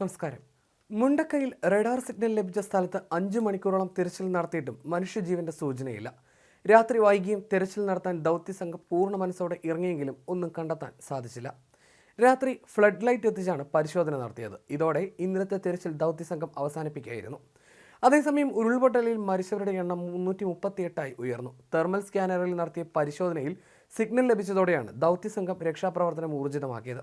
നമസ്കാരം. മുണ്ടക്കയിൽ radar signal ലഭിച്ച സ്ഥലത്ത് അഞ്ചു മണിക്കൂറോളം തിരച്ചിൽ നടത്തിയിട്ടും മനുഷ്യജീവന്റെ സൂചനയില്ല. രാത്രി വൈകിയും തിരച്ചിൽ നടത്താൻ ദൗത്യസംഘം പൂർണ മനസ്സോടെ ഇറങ്ങിയെങ്കിലും ഒന്നും കണ്ടെത്താൻ സാധിച്ചില്ല. രാത്രി ഫ്ലഡ് ലൈറ്റ് എത്തിച്ചാണ് പരിശോധന നടത്തിയത്. ഇതോടെ ഇന്നലത്തെ തിരച്ചിൽ ദൗത്യസംഘം അവസാനിപ്പിക്കുകയായിരുന്നു. അതേസമയം ഉരുൾപൊട്ടലിൽ മരിച്ചവരുടെ എണ്ണം മുന്നൂറ്റി മുപ്പത്തിയെട്ടായി ഉയർന്നു. തെർമൽ സ്കാനറിൽ നടത്തിയ പരിശോധനയിൽ സിഗ്നൽ ലഭിച്ചതോടെയാണ് ദൗത്യസംഘം രക്ഷാപ്രവർത്തനം ഊർജിതമാക്കിയത്.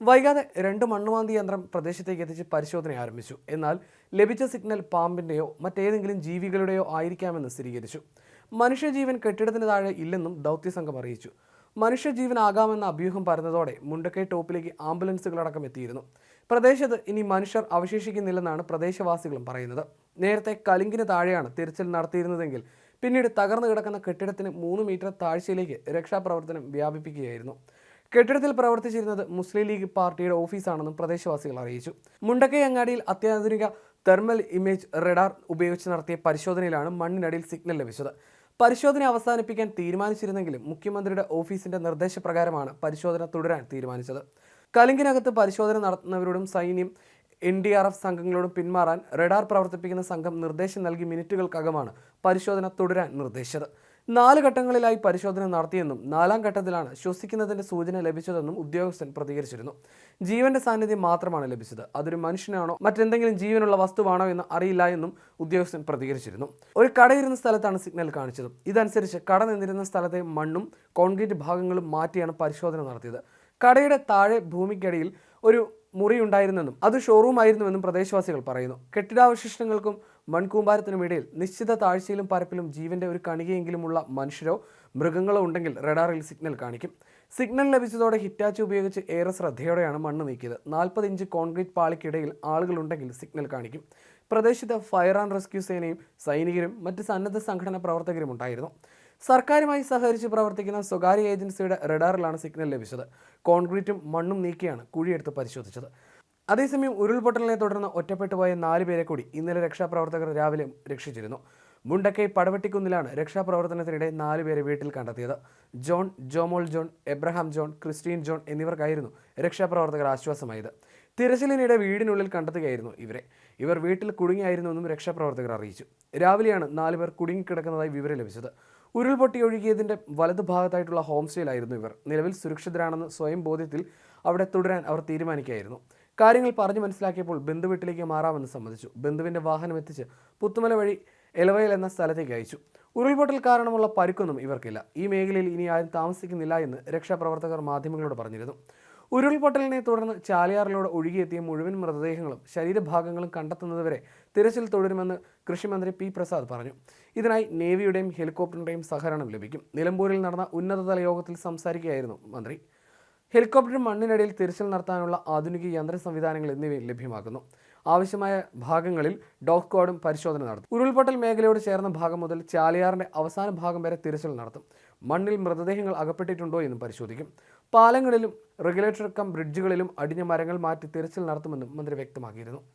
വൈകാതെ രണ്ട് മണ്ണുമാന്തി യന്ത്രം പ്രദേശത്തേക്ക് എത്തിച്ച് പരിശോധന ആരംഭിച്ചു. എന്നാൽ ലഭിച്ച സിഗ്നൽ പാമ്പിന്റെയോ മറ്റേതെങ്കിലും ജീവികളുടെയോ ആയിരിക്കാമെന്ന് സ്ഥിരീകരിച്ചു. മനുഷ്യജീവൻ കെട്ടിടത്തിന് താഴെ ഇല്ലെന്നും ദൗത്യസംഘം അറിയിച്ചു. മനുഷ്യജീവനാകാമെന്ന അഭ്യൂഹം പരന്നതോടെ മുണ്ടക്കൈ ടോപ്പിലേക്ക് ആംബുലൻസുകളടക്കം എത്തിയിരുന്നു. പ്രദേശത്ത് ഇനി മനുഷ്യർ അവശേഷിക്കുന്നില്ലെന്നാണ് പ്രദേശവാസികളും പറയുന്നത്. നേരത്തെ കലിങ്കിന് താഴെയാണ് തിരച്ചിൽ നടത്തിയിരുന്നതെങ്കിൽ പിന്നീട് തകർന്നു കിടക്കുന്ന കെട്ടിടത്തിന് മൂന്ന് മീറ്റർ താഴ്ചയിലേക്ക് രക്ഷാപ്രവർത്തനം വ്യാപിപ്പിക്കുകയായിരുന്നു. കെട്ടിടത്തിൽ പ്രവർത്തിച്ചിരുന്നത് മുസ്ലിം ലീഗ് പാർട്ടിയുടെ ഓഫീസാണെന്നും പ്രദേശവാസികൾ അറിയിച്ചു. മുണ്ടക്കൈ അങ്ങാടിയിൽ അത്യാധുനിക തെർമൽ ഇമേജ് റഡാർ ഉപയോഗിച്ച് നടത്തിയ പരിശോധനയിലാണ് മണ്ണിനടിയിൽ സിഗ്നൽ ലഭിച്ചത്. പരിശോധന അവസാനിപ്പിക്കാൻ തീരുമാനിച്ചിരുന്നെങ്കിലും മുഖ്യമന്ത്രിയുടെ ഓഫീസിന്റെ നിർദ്ദേശപ്രകാരമാണ് പരിശോധന തുടരാൻ തീരുമാനിച്ചത്. കലിങ്കിനകത്ത് പരിശോധന നടത്തുന്നവരോടും സൈന്യം എൻ ഡി ആർ എഫ് സംഘങ്ങളോടും പിന്മാറാൻ റഡാർ പ്രവർത്തിപ്പിക്കുന്ന സംഘം നിർദ്ദേശം നൽകി മിനിറ്റുകൾക്കകമാണ് പരിശോധന തുടരാൻ നിർദ്ദേശിച്ചത്. നാല് ഘട്ടങ്ങളിലായി പരിശോധന നടത്തിയെന്നും നാലാം ഘട്ടത്തിലാണ് ശ്വസിക്കുന്നതിന്റെ സൂചന ലഭിച്ചതെന്നും ഉദ്യോഗസ്ഥൻ പ്രതികരിച്ചിരുന്നു. ജീവന്റെ സാന്നിധ്യം മാത്രമാണ് ലഭിച്ചത്. അതൊരു മനുഷ്യനാണോ മറ്റെന്തെങ്കിലും ജീവനുള്ള വസ്തുവാണോ എന്ന് അറിയില്ല എന്നും ഉദ്യോഗസ്ഥൻ പ്രതികരിച്ചിരുന്നു. ഒരു കടയിരുന്ന സ്ഥലത്താണ് സിഗ്നൽ കാണിച്ചത്. ഇതനുസരിച്ച് കട നിന്നിരുന്ന സ്ഥലത്തെ മണ്ണും കോൺക്രീറ്റ് ഭാഗങ്ങളും മാറ്റിയാണ് പരിശോധന നടത്തിയത്. കടയുടെ താഴെ ഭൂമിക്കടിയിൽ ഒരു മുറി ഉണ്ടായിരുന്നെന്നും അത് ഷോറൂം ആയിരുന്നുവെന്നും പ്രദേശവാസികൾ പറയുന്നു. കെട്ടിടാവശിഷ്ടങ്ങൾക്കും മൺകൂമ്പാരത്തിനുമിടയിൽ നിശ്ചിത താഴ്ചയിലും പരപ്പിലും ജീവന്റെ ഒരു കണികയെങ്കിലുമുള്ള മനുഷ്യരോ മൃഗങ്ങളോ ഉണ്ടെങ്കിൽ റഡാറിൽ സിഗ്നൽ കാണിക്കും. സിഗ്നൽ ലഭിച്ചതോടെ ഹിറ്റാച്ച് ഉപയോഗിച്ച് ഏറെ ശ്രദ്ധയോടെയാണ് മണ്ണ് നീക്കിയത്. നാൽപ്പത് ഇഞ്ച് കോൺക്രീറ്റ് പാളിക്കിടയിൽ ആളുകളുണ്ടെങ്കിൽ സിഗ്നൽ കാണിക്കും. പ്രദേശത്ത് ഫയർ ആൻഡ് റെസ്ക്യൂ സേനയും സൈനികരും മറ്റ് സന്നദ്ധ സംഘടനാ പ്രവർത്തകരും ഉണ്ടായിരുന്നു. സർക്കാരുമായി സഹകരിച്ച് പ്രവർത്തിക്കുന്ന സ്വകാര്യ ഏജൻസിയുടെ റഡാറിലാണ് സിഗ്നൽ ലഭിച്ചത്. കോൺക്രീറ്റും മണ്ണും നീക്കിയാണ് കുഴിയെടുത്ത് പരിശോധിച്ചത്. അതേസമയം ഉരുൾപൊട്ടലിനെ തുടർന്ന് ഒറ്റപ്പെട്ടു പോയ നാല് പേരെ കൂടി ഇന്നലെ രക്ഷാപ്രവർത്തകർ രാവിലെ രക്ഷിച്ചിരുന്നു. മുണ്ടക്കൈ പടവെട്ടിക്കുന്നിലാണ് രക്ഷാപ്രവർത്തനത്തിനിടെ നാല് പേരെ വീട്ടിൽ കണ്ടെത്തിയത്. John Jomol John Abraham John Christine John എന്നിവർക്കായിരുന്നു രക്ഷാപ്രവർത്തകർ ആശ്വാസമായത്. തിരച്ചിലിനിടെ വീടിനുള്ളിൽ കണ്ടെത്തുകയായിരുന്നു ഇവരെ. ഇവർ വീട്ടിൽ കുടുങ്ങിയായിരുന്നുവെന്നും രക്ഷാപ്രവർത്തകർ അറിയിച്ചു. രാവിലെയാണ് നാലുപേർ കുടുങ്ങിക്കിടക്കുന്നതായി വിവരം ലഭിച്ചത്. ഉരുൾപൊട്ടി ഒഴുകിയതിന്റെ വലതുഭാഗത്തായിട്ടുള്ള ഹോം സ്റ്റേയിലായിരുന്നു ഇവർ. നിലവിൽ സുരക്ഷിതരാണെന്ന് സ്വയം ബോധ്യത്തിൽ അവിടെ തുടരാൻ അവർ തീരുമാനിക്കുകയായിരുന്നു. കാര്യങ്ങൾ പറഞ്ഞു മനസ്സിലാക്കിയപ്പോൾ ബന്ധു വീട്ടിലേക്ക് മാറാമെന്ന് സമ്മതിച്ചു. ബന്ധുവിന്റെ വാഹനം എത്തിച്ച് പുത്തുമല വഴി എലവയൽ എന്ന സ്ഥലത്തേക്ക് അയച്ചു. ഉരുൾപൊട്ടൽ കാരണമുള്ള പരുക്കൊന്നും ഇവർക്കില്ല. ഈ മേഖലയിൽ ഇനി ആരും താമസിക്കുന്നില്ല എന്ന് രക്ഷാപ്രവർത്തകർ മാധ്യമങ്ങളോട് പറഞ്ഞിരുന്നു. ഉരുൾപൊട്ടലിനെ തുടർന്ന് ചാലിയാറിലൂടെ ഒഴുകിയെത്തിയ മുഴുവൻ മൃതദേഹങ്ങളും ശരീരഭാഗങ്ങളും കണ്ടെത്തുന്നതുവരെ തിരച്ചിൽ തുടരുമെന്ന് കൃഷിമന്ത്രി പി പ്രസാദ് പറഞ്ഞു. ഇതിനായി നേവിയുടെയും ഹെലികോപ്റ്ററിന്റെയും സഹകരണം ലഭിക്കും. നിലമ്പൂരിൽ നടന്ന ഉന്നതതല യോഗത്തിൽ സംസാരിക്കുകയായിരുന്നു മന്ത്രി. ഹെലികോപ്റ്റർ മണ്ണിനടിയിൽ തിരച്ചിൽ നടത്താനുള്ള ആധുനിക യന്ത്ര സംവിധാനങ്ങൾ എന്നിവയും ലഭ്യമാക്കുന്നു. ആവശ്യമായ ഭാഗങ്ങളിൽ ഡോഗ് സ്ക്വാഡും പരിശോധന നടത്തും. ഉരുൾപൊട്ടൽ മേഖലയോട് ചേർന്ന ഭാഗം മുതൽ ചാലിയാറിന്റെ അവസാന ഭാഗം വരെ തിരച്ചിൽ നടത്തും. മണ്ണിൽ മൃതദേഹങ്ങൾ അകപ്പെട്ടിട്ടുണ്ടോ എന്നും പരിശോധിക്കും. പാലങ്ങളിലും റെഗുലേറ്റർ കം ബ്രിഡ്ജുകളിലും അടിഞ്ഞ മരങ്ങൾ മാറ്റി തിരച്ചിൽ നടത്തുമെന്നും മന്ത്രി വ്യക്തമാക്കിയിരുന്നു.